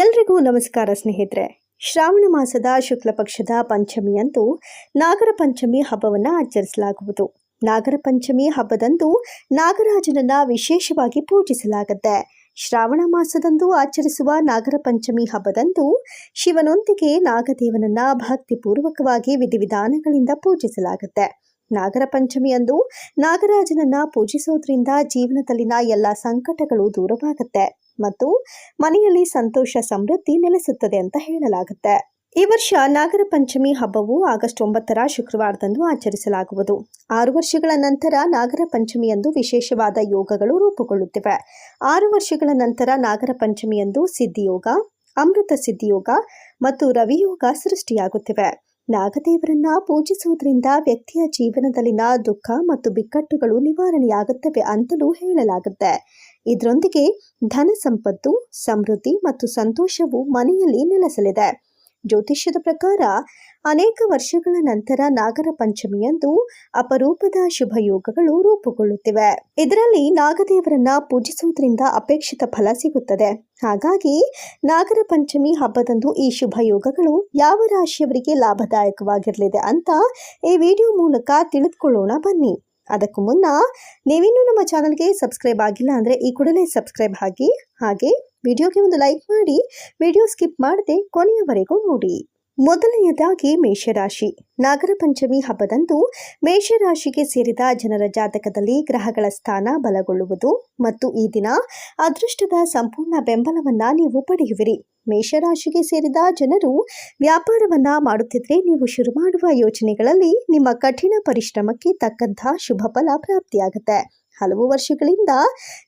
ಎಲ್ರಿಗೂ ನಮಸ್ಕಾರ ಸ್ನೇಹಿತರೆ. ಶ್ರಾವಣ ಮಾಸದ ಶುಕ್ಲ ಪಕ್ಷದ ಪಂಚಮಿಯಂದು ನಾಗರ ಪಂಚಮಿ ಹಬ್ಬವನ್ನು ಆಚರಿಸಲಾಗುವುದು. ನಾಗರ ಪಂಚಮಿ ಹಬ್ಬದಂದು ನಾಗರಾಜನನ್ನ ವಿಶೇಷವಾಗಿ ಪೂಜಿಸಲಾಗುತ್ತೆ. ಶ್ರಾವಣ ಮಾಸದಂದು ಆಚರಿಸುವ ನಾಗರ ಪಂಚಮಿ ಹಬ್ಬದಂದು ಶಿವನೊಂದಿಗೆ ನಾಗದೇವನನ್ನ ಭಕ್ತಿಪೂರ್ವಕವಾಗಿ ವಿಧಿವಿಧಾನಗಳಿಂದ ಪೂಜಿಸಲಾಗುತ್ತೆ. ನಾಗರ ಪಂಚಮಿಯಂದು ನಾಗರಾಜನನ್ನ ಪೂಜಿಸೋದ್ರಿಂದ ಜೀವನದಲ್ಲಿನ ಎಲ್ಲ ಸಂಕಟಗಳು ದೂರವಾಗುತ್ತೆ ಮತ್ತು ಮನೆಯಲ್ಲಿ ಸಂತೋಷ, ಸಮೃದ್ಧಿ ನೆಲೆಸುತ್ತದೆ ಅಂತ ಹೇಳಲಾಗುತ್ತೆ. ಈ ವರ್ಷ ನಾಗರ ಪಂಚಮಿ ಹಬ್ಬವು ಆಗಸ್ಟ್ ಒಂಬತ್ತರ ಶುಕ್ರವಾರದಂದು ಆಚರಿಸಲಾಗುವುದು. ಆರು ವರ್ಷಗಳ ನಂತರ ನಾಗರ ಪಂಚಮಿಯಂದು ವಿಶೇಷವಾದ ಯೋಗಗಳು ರೂಪುಗೊಳ್ಳುತ್ತಿವೆ. ಆರು ವರ್ಷಗಳ ನಂತರ ನಾಗರ ಪಂಚಮಿಯಂದು ಸಿದ್ಧಿಯೋಗ, ಅಮೃತ ಸಿದ್ಧಿಯೋಗ ಮತ್ತು ರವಿಯೋಗ ಸೃಷ್ಟಿಯಾಗುತ್ತಿವೆ. ನಾಗದೇವರನ್ನ ಪೂಜಿಸುವುದರಿಂದ ವ್ಯಕ್ತಿಯ ಜೀವನದಲ್ಲಿನ ದುಃಖ ಮತ್ತು ಬಿಕ್ಕಟ್ಟುಗಳು ನಿವಾರಣೆಯಾಗುತ್ತವೆ ಅಂತಲೂ ಹೇಳಲಾಗುತ್ತೆ. ಇದರೊಂದಿಗೆ ಧನ ಸಂಪತ್ತು, ಸಮೃದ್ಧಿ ಮತ್ತು ಸಂತೋಷವು ಮನೆಯಲ್ಲಿ ನೆಲೆಸಲಿದೆ. ಜ್ಯೋತಿಷ್ಯದ ಪ್ರಕಾರ ಅನೇಕ ವರ್ಷಗಳ ನಂತರ ನಾಗರ ಪಂಚಮಿಯಂದು ಅಪರೂಪದ ಶುಭ ಯೋಗಗಳು ರೂಪುಗೊಳ್ಳುತ್ತಿವೆ. ಇದರಲ್ಲಿ ನಾಗದೇವರನ್ನ ಪೂಜಿಸುವುದರಿಂದ ಅಪೇಕ್ಷಿತ ಫಲ ಸಿಗುತ್ತದೆ. ಹಾಗಾಗಿ ನಾಗರ ಪಂಚಮಿ ಹಬ್ಬದಂದು ಈ ಶುಭ ಯೋಗಗಳು ಯಾವ ರಾಶಿಯವರಿಗೆ ಲಾಭದಾಯಕವಾಗಿರಲಿದೆ ಅಂತ ಈ ವಿಡಿಯೋ ಮೂಲಕ ತಿಳಿದುಕೊಳ್ಳೋಣ ಬನ್ನಿ. ಅದಕ್ಕೂ ಮುನ್ನ ನೀವಿನ್ನೂ ನಮ್ಮ ಚಾನಲ್ಗೆ ಸಬ್ಸ್ಕ್ರೈಬ್ ಆಗಿಲ್ಲ ಅಂದರೆ ಈ ಕೂಡಲೇ ಸಬ್ಸ್ಕ್ರೈಬ್ ಆಗಿ ಹಾಗೆ ವಿಡಿಯೋಗೆ ಒಂದು ಲೈಕ್ ಮಾಡಿ, ವಿಡಿಯೋ ಸ್ಕಿಪ್ ಮಾಡದೆ ಕೊನೆಯವರೆಗೂ ನೋಡಿ. ಮೊದಲನೆಯದಾಗಿ ಮೇಷರಾಶಿ. ನಾಗರ ಪಂಚಮಿ ಹಬ್ಬದಂದು ಮೇಷರಾಶಿಗೆ ಸೇರಿದ ಜನರ ಜಾತಕದಲ್ಲಿ ಗ್ರಹಗಳ ಸ್ಥಾನ ಬಲಗೊಳ್ಳುವುದು ಮತ್ತು ಈ ದಿನ ಅದೃಷ್ಟದ ಸಂಪೂರ್ಣ ಬೆಂಬಲವನ್ನ ನೀವು ಪಡೆಯುವಿರಿ. ಮೇಷರಾಶಿಗೆ ಸೇರಿದ ಜನರು ವ್ಯಾಪಾರವನ್ನ ಮಾಡುತ್ತಿದ್ದರೆ ನೀವು ಶುರು ಮಾಡುವ ಯೋಜನೆಗಳಲ್ಲಿ ನಿಮ್ಮ ಕಠಿಣ ಪರಿಶ್ರಮಕ್ಕೆ ತಕ್ಕಂತಹ ಶುಭ ಫಲ ಪ್ರಾಪ್ತಿಯಾಗುತ್ತೆ. ಹಲವು ವರ್ಷಗಳಿಂದ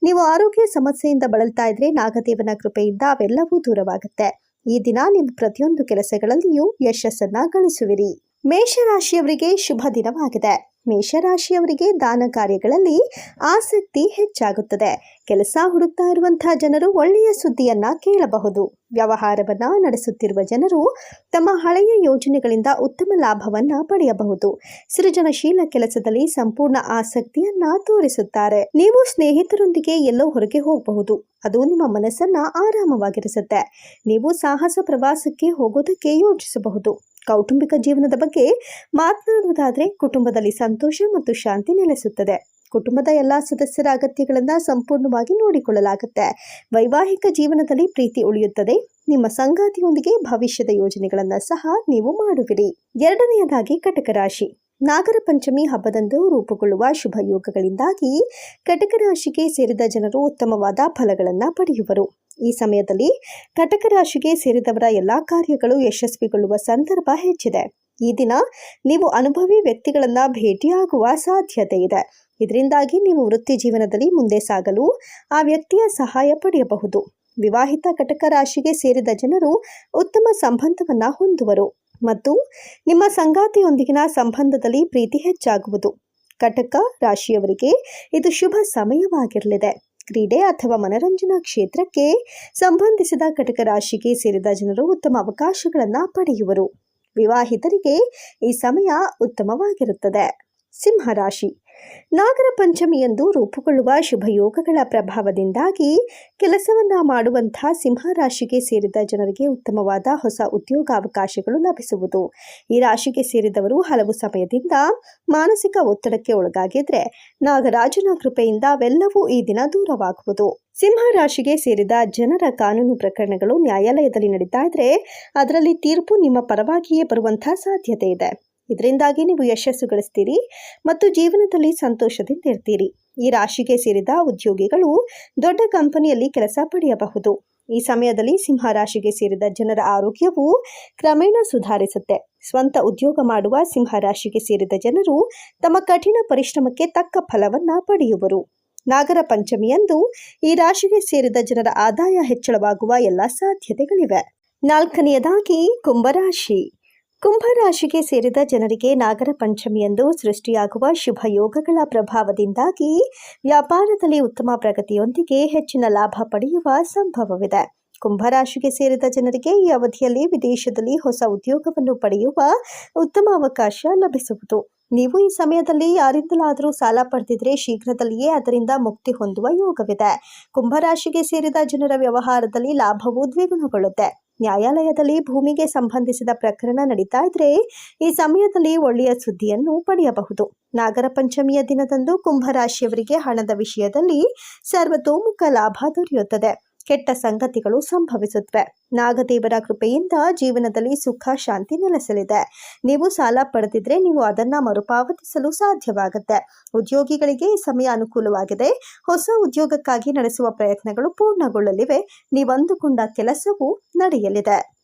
ನೀವು ಆರೋಗ್ಯ ಸಮಸ್ಯೆಯಿಂದ ಬಳಲ್ತಾ ಇದ್ರೆ ನಾಗದೇವನ ಕೃಪೆಯಿಂದ ಅವೆಲ್ಲವೂ ದೂರವಾಗುತ್ತೆ. ಈ ದಿನ ನಿಮ್ಮ ಪ್ರತಿಯೊಂದು ಕೆಲಸಗಳಲ್ಲಿಯೂ ಯಶಸ್ಸನ್ನ ಗಳಿಸುವಿರಿ. ಮೇಷರಾಶಿಯವರಿಗೆ ಶುಭ ದಿನವಾಗಿದೆ. ಮೇಷರಾಶಿಯವರಿಗೆ ದಾನ ಕಾರ್ಯಗಳಲ್ಲಿ ಆಸಕ್ತಿ ಹೆಚ್ಚಾಗುತ್ತದೆ. ಕೆಲಸ ಹುಡುಕ್ತಾ ಇರುವಂತಹ ಜನರು ಒಳ್ಳೆಯ ಸುದ್ದಿಯನ್ನ ಕೇಳಬಹುದು. ವ್ಯವಹಾರವನ್ನ ನಡೆಸುತ್ತಿರುವ ಜನರು ತಮ್ಮ ಹಳೆಯ ಯೋಜನೆಗಳಿಂದ ಉತ್ತಮ ಲಾಭವನ್ನ ಪಡೆಯಬಹುದು. ಸೃಜನಶೀಲ ಕೆಲಸದಲ್ಲಿ ಸಂಪೂರ್ಣ ಆಸಕ್ತಿಯನ್ನ ತೋರಿಸುತ್ತಾರೆ. ನೀವು ಸ್ನೇಹಿತರೊಂದಿಗೆ ಎಲ್ಲೋ ಹೊರಗೆ ಹೋಗಬಹುದು. ಅದು ನಿಮ್ಮ ಮನಸ್ಸನ್ನ ಆರಾಮವಾಗಿರಿಸುತ್ತೆ. ನೀವು ಸಾಹಸ ಪ್ರವಾಸಕ್ಕೆ ಹೋಗೋದಕ್ಕೆ ಯೋಚಿಸಬಹುದು. ಕೌಟುಂಬಿಕ ಜೀವನದ ಬಗ್ಗೆ ಮಾತನಾಡುವುದಾದರೆ ಕುಟುಂಬದಲ್ಲಿ ಸಂತೋಷ ಮತ್ತು ಶಾಂತಿ ನೆಲೆಸುತ್ತದೆ. ಕುಟುಂಬದ ಎಲ್ಲ ಸದಸ್ಯರ ಅಗತ್ಯಗಳನ್ನು ಸಂಪೂರ್ಣವಾಗಿ ನೋಡಿಕೊಳ್ಳಲಾಗುತ್ತೆ. ವೈವಾಹಿಕ ಜೀವನದಲ್ಲಿ ಪ್ರೀತಿ ಉಳಿಯುತ್ತದೆ. ನಿಮ್ಮ ಸಂಗಾತಿಯೊಂದಿಗೆ ಭವಿಷ್ಯದ ಯೋಜನೆಗಳನ್ನು ಸಹ ನೀವು ಮಾಡುವಿರಿ. ಎರಡನೆಯದಾಗಿ ಕಟಕ ರಾಶಿ ನಾಗರ ಪಂಚಮಿ ಹಬ್ಬದಂದು ರೂಪುಗೊಳ್ಳುವ ಶುಭ ಯೋಗಗಳಿಂದಾಗಿ ಕಟಕ ರಾಶಿಗೆ ಸೇರಿದ ಜನರು ಉತ್ತಮವಾದ ಫಲಗಳನ್ನು ಪಡೆಯುವರು. ಈ ಸಮಯದಲ್ಲಿ ಕಟಕ ರಾಶಿಗೆ ಸೇರಿದವರ ಎಲ್ಲಾ ಕಾರ್ಯಗಳು ಯಶಸ್ವಿಗೊಳ್ಳುವ ಸಂದರ್ಭ ಹೆಚ್ಚಿದೆ. ಈ ದಿನ ನೀವು ಅನುಭವಿ ವ್ಯಕ್ತಿಗಳನ್ನು ಭೇಟಿಯಾಗುವ ಸಾಧ್ಯತೆ ಇದೆ. ಇದರಿಂದಾಗಿ ನೀವು ವೃತ್ತಿ ಜೀವನದಲ್ಲಿ ಮುಂದೆ ಸಾಗಲು ಆ ವ್ಯಕ್ತಿಯ ಸಹಾಯ ಪಡೆಯಬಹುದು. ವಿವಾಹಿತ ಕಟಕ ರಾಶಿಗೆ ಸೇರಿದ ಜನರು ಉತ್ತಮ ಸಂಬಂಧವನ್ನು ಹೊಂದುವರು ಮತ್ತು ನಿಮ್ಮ ಸಂಗಾತಿಯೊಂದಿಗಿನ ಸಂಬಂಧದಲ್ಲಿ ಪ್ರೀತಿ ಹೆಚ್ಚಾಗುವುದು. ಕಟಕ ರಾಶಿಯವರಿಗೆ ಇದು ಶುಭ ಸಮಯವಾಗಿರಲಿದೆ. ಕ್ರೀಡೆ ಅಥವಾ ಮನರಂಜನಾ ಕ್ಷೇತ್ರಕ್ಕೆ ಸಂಬಂಧಿಸಿದ ಕಟಕ ರಾಶಿಗೆ ಸೇರಿದ ಜನರು ಉತ್ತಮ ಅವಕಾಶಗಳನ್ನು ಪಡೆಯುವರು. ವಿವಾಹಿತರಿಗೆ ಈ ಸಮಯ ಉತ್ತಮವಾಗಿರುತ್ತದೆ. ಸಿಂಹರಾಶಿ ನಾಗರ ಪಂಚಮಿಯಂದು ರೂಪುಗೊಳ್ಳುವ ಶುಭ ಯೋಗಗಳ ಪ್ರಭಾವದಿಂದಾಗಿ ಕೆಲಸವನ್ನ ಮಾಡುವಂಥ ಸಿಂಹರಾಶಿಗೆ ಸೇರಿದ ಜನರಿಗೆ ಉತ್ತಮವಾದ ಹೊಸ ಉದ್ಯೋಗಾವಕಾಶಗಳು ಲಭಿಸುವುದು. ಈ ರಾಶಿಗೆ ಸೇರಿದವರು ಹಲವು ಸಮಯದಿಂದ ಮಾನಸಿಕ ಒತ್ತಡಕ್ಕೆ ಒಳಗಾಗಿದ್ರೆ ನಾಗರಾಜನ ಕೃಪೆಯಿಂದ ಅವೆಲ್ಲವೂ ಈ ದಿನ ದೂರವಾಗುವುದು. ಸಿಂಹ ರಾಶಿಗೆ ಸೇರಿದ ಜನರ ಕಾನೂನು ಪ್ರಕರಣಗಳು ನ್ಯಾಯಾಲಯದಲ್ಲಿ ನಡೀತಾ ಇದ್ರೆ ಅದರಲ್ಲಿ ತೀರ್ಪು ನಿಮ್ಮ ಪರವಾಗಿಯೇ ಬರುವಂತಹ ಸಾಧ್ಯತೆ ಇದೆ. ಇದರಿಂದಾಗಿ ನೀವು ಯಶಸ್ಸು ಗಳಿಸ್ತೀರಿ ಮತ್ತು ಜೀವನದಲ್ಲಿ ಸಂತೋಷದಿಂದ ಇರ್ತೀರಿ. ಈ ರಾಶಿಗೆ ಸೇರಿದ ಉದ್ಯೋಗಿಗಳು ದೊಡ್ಡ ಕಂಪನಿಯಲ್ಲಿ ಕೆಲಸ ಪಡೆಯಬಹುದು. ಈ ಸಮಯದಲ್ಲಿ ಸಿಂಹ ರಾಶಿಗೆ ಸೇರಿದ ಜನರ ಆರೋಗ್ಯವು ಕ್ರಮೇಣ ಸುಧಾರಿಸುತ್ತೆ. ಸ್ವಂತ ಉದ್ಯೋಗ ಮಾಡುವ ಸಿಂಹ ರಾಶಿಗೆ ಸೇರಿದ ಜನರು ತಮ್ಮ ಕಠಿಣ ಪರಿಶ್ರಮಕ್ಕೆ ತಕ್ಕ ಫಲವನ್ನ ಪಡೆಯುವರು. ನಾಗರ ಪಂಚಮಿಯಂದು ಈ ರಾಶಿಗೆ ಸೇರಿದ ಜನರ ಆದಾಯ ಹೆಚ್ಚಳವಾಗುವ ಎಲ್ಲ ಸಾಧ್ಯತೆಗಳಿವೆ. ನಾಲ್ಕನೆಯದಾಗಿ ಕುಂಭರಾಶಿ. ಕುಂಭರಾಶಿಗೆ ಸೇರಿದ ಜನರಿಗೆ ನಾಗರ ಪಂಚಮಿಯಂದು ಸೃಷ್ಟಿಯಾಗುವ ಶುಭ ಯೋಗಗಳ ಪ್ರಭಾವದಿಂದಾಗಿ ವ್ಯಾಪಾರದಲ್ಲಿ ಉತ್ತಮ ಪ್ರಗತಿಯೊಂದಿಗೆ ಹೆಚ್ಚಿನ ಲಾಭ ಪಡೆಯುವ ಸಂಭವವಿದೆ. ಕುಂಭರಾಶಿಗೆ ಸೇರಿದ ಜನರಿಗೆ ಈ ಅವಧಿಯಲ್ಲಿ ವಿದೇಶದಲ್ಲಿ ಹೊಸ ಉದ್ಯೋಗವನ್ನು ಪಡೆಯುವ ಉತ್ತಮ ಅವಕಾಶ ಲಭಿಸುವುದು. ನೀವು ಈ ಸಮಯದಲ್ಲಿ ಯಾರಿಂದಲಾದರೂ ಸಾಲ ಪಡೆದಿದ್ರೆ ಶೀಘ್ರದಲ್ಲಿಯೇ ಅದರಿಂದ ಮುಕ್ತಿ ಹೊಂದುವ ಯೋಗವಿದೆ. ಕುಂಭರಾಶಿಗೆ ಸೇರಿದ ಜನರ ವ್ಯವಹಾರದಲ್ಲಿ ಲಾಭವು ದ್ವಿಗುಣಗೊಳ್ಳುತ್ತೆ. ನ್ಯಾಯಾಲಯದಲ್ಲಿ ಭೂಮಿಗೆ ಸಂಬಂಧಿಸಿದ ಪ್ರಕರಣ ನಡೀತಾ ಇದ್ರೆ ಈ ಸಮಯದಲ್ಲಿ ಒಳ್ಳೆಯ ಸುದ್ದಿಯನ್ನು ಪಡೆಯಬಹುದು. ನಾಗರ ಪಂಚಮಿಯ ದಿನದಂದು ಕುಂಭರಾಶಿಯವರಿಗೆ ಹಣದ ವಿಷಯದಲ್ಲಿ ಸರ್ವತೋಮುಖ ಲಾಭ ದೊರೆಯುತ್ತದೆ. ಕೆಟ್ಟ ಸಂಗತಿಗಳು ಸಂಭವಿಸುತ್ತವೆ. ನಾಗದೇವರ ಕೃಪೆಯಿಂದ ಜೀವನದಲ್ಲಿ ಸುಖ, ಶಾಂತಿ ನೆಲೆಸಲಿದೆ. ನೀವು ಸಾಲ ಪಡೆದಿದ್ರೆ ನೀವು ಅದನ್ನ ಮರುಪಾವತಿಸಲು ಸಾಧ್ಯವಾಗುತ್ತೆ. ಉದ್ಯೋಗಿಗಳಿಗೆ ಸಮಯ ಅನುಕೂಲವಾಗಿದೆ. ಹೊಸ ಉದ್ಯೋಗಕ್ಕಾಗಿ ನಡೆಸುವ ಪ್ರಯತ್ನಗಳು ಪೂರ್ಣಗೊಳ್ಳಲಿವೆ. ನೀವಂದುಕೊಂಡ ಕೆಲಸವು ನಡೆಯಲಿದೆ.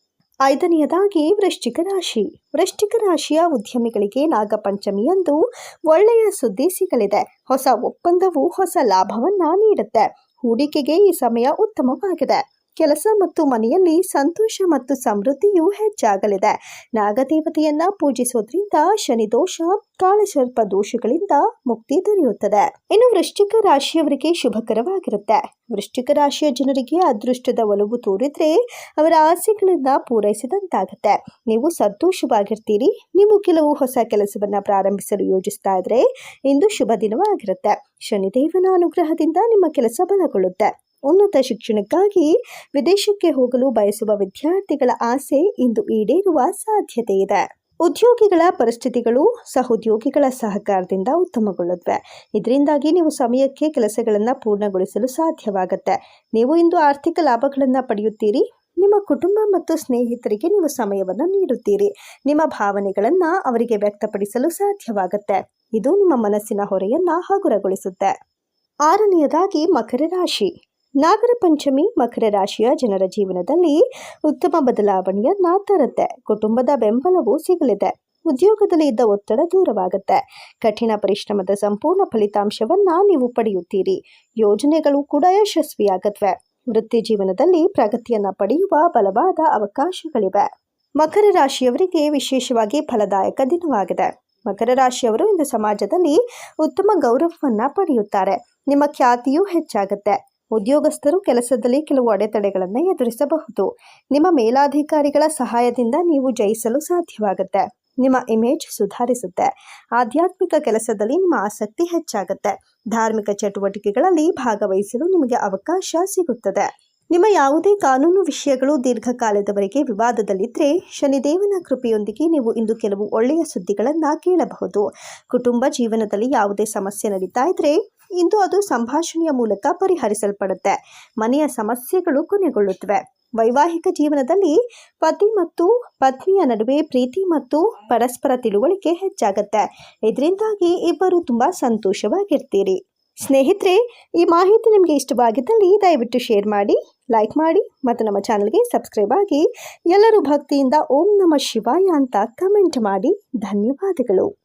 ಐದನೆಯದಾಗಿ ವೃಶ್ಚಿಕ ರಾಶಿ. ವೃಶ್ಚಿಕ ರಾಶಿಯ ಉದ್ಯಮಿಗಳಿಗೆ ನಾಗಪಂಚಮಿಯಂದು ಒಳ್ಳೆಯ ಸುದ್ದಿ ಸಿಗಲಿದೆ. ಹೊಸ ಒಪ್ಪಂದವು ಹೊಸ ಲಾಭವನ್ನ ನೀಡುತ್ತೆ. ಹೂಡಿಕೆಗೆ ಈ ಸಮಯ ಉತ್ತಮವಾಗಿದೆ. ಕೆಲಸ ಮತ್ತು ಮನೆಯಲ್ಲಿ ಸಂತೋಷ ಮತ್ತು ಸಮೃದ್ಧಿಯು ಹೆಚ್ಚಾಗಲಿದೆ. ನಾಗದೇವತೆಯನ್ನ ಪೂಜಿಸೋದ್ರಿಂದ ಶನಿ ದೋಷ, ಕಾಳಸರ್ಪ ದೋಷಗಳಿಂದ ಮುಕ್ತಿ ದೊರೆಯುತ್ತದೆ. ಇನ್ನು ವೃಶ್ಚಿಕ ರಾಶಿಯವರಿಗೆ ಶುಭಕರವಾಗಿರುತ್ತೆ. ವೃಶ್ಚಿಕ ರಾಶಿಯ ಜನರಿಗೆ ಅದೃಷ್ಟದ ಒಲವು ತೋರಿದ್ರೆ ಅವರ ಆಸೆಗಳನ್ನ ಪೂರೈಸಿದಂತಾಗುತ್ತೆ. ನೀವು ಸಂತೋಷವಾಗಿರ್ತೀರಿ. ನೀವು ಕೆಲವು ಹೊಸ ಕೆಲಸವನ್ನ ಪ್ರಾರಂಭಿಸಲು ಯೋಜಿಸ್ತಾ ಇದ್ರೆ ಇಂದು ಶುಭ ದಿನವಾಗಿರುತ್ತೆ. ಶನಿದೇವನ ಅನುಗ್ರಹದಿಂದ ನಿಮ್ಮ ಕೆಲಸ ಬಲಗೊಳ್ಳುತ್ತೆ. ಉನ್ನತ ಶಿಕ್ಷಣಕ್ಕಾಗಿ ವಿದೇಶಕ್ಕೆ ಹೋಗಲು ಬಯಸುವ ವಿದ್ಯಾರ್ಥಿಗಳ ಆಸೆ ಇಂದು ಈಡೇರುವ ಸಾಧ್ಯತೆ ಇದೆ. ಉದ್ಯೋಗಿಗಳ ಪರಿಸ್ಥಿತಿಗಳು ಸಹೋದ್ಯೋಗಿಗಳ ಸಹಕಾರದಿಂದ ಉತ್ತಮಗೊಳ್ಳುತ್ತವೆ. ಇದರಿಂದಾಗಿ ನೀವು ಸಮಯಕ್ಕೆ ಕೆಲಸಗಳನ್ನು ಪೂರ್ಣಗೊಳಿಸಲು ಸಾಧ್ಯವಾಗುತ್ತೆ. ನೀವು ಇಂದು ಆರ್ಥಿಕ ಲಾಭಗಳನ್ನು ಪಡೆಯುತ್ತೀರಿ. ನಿಮ್ಮ ಕುಟುಂಬ ಮತ್ತು ಸ್ನೇಹಿತರಿಗೆ ನೀವು ಸಮಯವನ್ನು ನೀಡುತ್ತೀರಿ. ನಿಮ್ಮ ಭಾವನೆಗಳನ್ನು ಅವರಿಗೆ ವ್ಯಕ್ತಪಡಿಸಲು ಸಾಧ್ಯವಾಗುತ್ತೆ. ಇದು ನಿಮ್ಮ ಮನಸ್ಸಿನ ಹೊರೆಯನ್ನು ಹಗುರಗೊಳಿಸುತ್ತೆ. ಆರನೆಯದಾಗಿ ಮಕರ ರಾಶಿ. ನಾಗರ ಪಂಚಮಿ ಮಕರ ರಾಶಿಯ ಜನರ ಜೀವನದಲ್ಲಿ ಉತ್ತಮ ಬದಲಾವಣೆಯನ್ನ ತರುತ್ತೆ ಕುಟುಂಬದ ಬೆಂಬಲವೂ ಸಿಗಲಿದೆ. ಉದ್ಯೋಗದಲ್ಲಿ ಇದ್ದ ಒತ್ತಡ ದೂರವಾಗುತ್ತೆ. ಕಠಿಣ ಪರಿಶ್ರಮದ ಸಂಪೂರ್ಣ ಫಲಿತಾಂಶವನ್ನ ನೀವು ಪಡೆಯುತ್ತೀರಿ. ಯೋಜನೆಗಳು ಕೂಡ ಯಶಸ್ವಿಯಾಗತ್ವೆ. ವೃತ್ತಿ ಜೀವನದಲ್ಲಿ ಪ್ರಗತಿಯನ್ನ ಪಡೆಯುವ ಬಲವಾದ ಅವಕಾಶಗಳಿವೆ. ಮಕರ ರಾಶಿಯವರಿಗೆ ವಿಶೇಷವಾಗಿ ಫಲದಾಯಕ ದಿನವಾಗಿದೆ. ಮಕರ ರಾಶಿಯವರು ಇಂದು ಸಮಾಜದಲ್ಲಿ ಉತ್ತಮ ಗೌರವವನ್ನ ಪಡೆಯುತ್ತಾರೆ. ನಿಮ್ಮ ಖ್ಯಾತಿಯೂ ಹೆಚ್ಚಾಗುತ್ತೆ. ಉದ್ಯೋಗಸ್ಥರು ಕೆಲಸದಲ್ಲಿ ಕೆಲವು ಅಡೆತಡೆಗಳನ್ನು ಎದುರಿಸಬಹುದು. ನಿಮ್ಮ ಮೇಲಾಧಿಕಾರಿಗಳ ಸಹಾಯದಿಂದ ನೀವು ಜಯಿಸಲು ಸಾಧ್ಯವಾಗುತ್ತೆ. ನಿಮ್ಮ ಇಮೇಜ್ ಸುಧಾರಿಸುತ್ತೆ. ಆಧ್ಯಾತ್ಮಿಕ ಕೆಲಸದಲ್ಲಿ ನಿಮ್ಮ ಆಸಕ್ತಿ ಹೆಚ್ಚಾಗುತ್ತೆ. ಧಾರ್ಮಿಕ ಚಟುವಟಿಕೆಗಳಲ್ಲಿ ಭಾಗವಹಿಸಲು ನಿಮಗೆ ಅವಕಾಶ ಸಿಗುತ್ತದೆ. ನಿಮ್ಮ ಯಾವುದೇ ಕಾನೂನು ವಿಷಯಗಳು ದೀರ್ಘಕಾಲದವರೆಗೆ ವಿವಾದದಲ್ಲಿದ್ದರೆ ಶನಿದೇವನ ಕೃಪೆಯೊಂದಿಗೆ ನೀವು ಇಂದು ಕೆಲವು ಒಳ್ಳೆಯ ಸುದ್ದಿಗಳನ್ನು ಕೇಳಬಹುದು. ಕುಟುಂಬ ಜೀವನದಲ್ಲಿ ಯಾವುದೇ ಸಮಸ್ಯೆ ನಡೀತಾ ಇದ್ರೆ ಇಂದು ಅದು ಸಂಭಾಷಣೆಯ ಮೂಲಕ ಪರಿಹರಿಸಲ್ಪಡುತ್ತೆ. ಮನೆಯ ಸಮಸ್ಯೆಗಳು ಕೊನೆಗೊಳ್ಳುತ್ತವೆ. ವೈವಾಹಿಕ ಜೀವನದಲ್ಲಿ ಪತಿ ಮತ್ತು ಪತ್ನಿಯ ನಡುವೆ ಪ್ರೀತಿ ಮತ್ತು ಪರಸ್ಪರ ತಿಳುವಳಿಕೆ ಹೆಚ್ಚಾಗುತ್ತೆ. ಇದರಿಂದಾಗಿ ಇಬ್ಬರು ತುಂಬ ಸಂತೋಷವಾಗಿರ್ತೀರಿ. ಸ್ನೇಹಿತರೆ, ಈ ಮಾಹಿತಿ ನಿಮಗೆ ಇಷ್ಟವಾಗಿದ್ದಲ್ಲಿ ದಯವಿಟ್ಟು ಶೇರ್ ಮಾಡಿ, ಲೈಕ್ ಮಾಡಿ ಮತ್ತು ನಮ್ಮ ಚಾನಲ್ಗೆ ಸಬ್ಸ್ಕ್ರೈಬ್ ಆಗಿ ಎಲ್ಲರೂ ಭಕ್ತಿಯಿಂದ ಓಂ ನಮ ಶಿವಾಯ ಅಂತ ಕಮೆಂಟ್ ಮಾಡಿ. ಧನ್ಯವಾದಗಳು.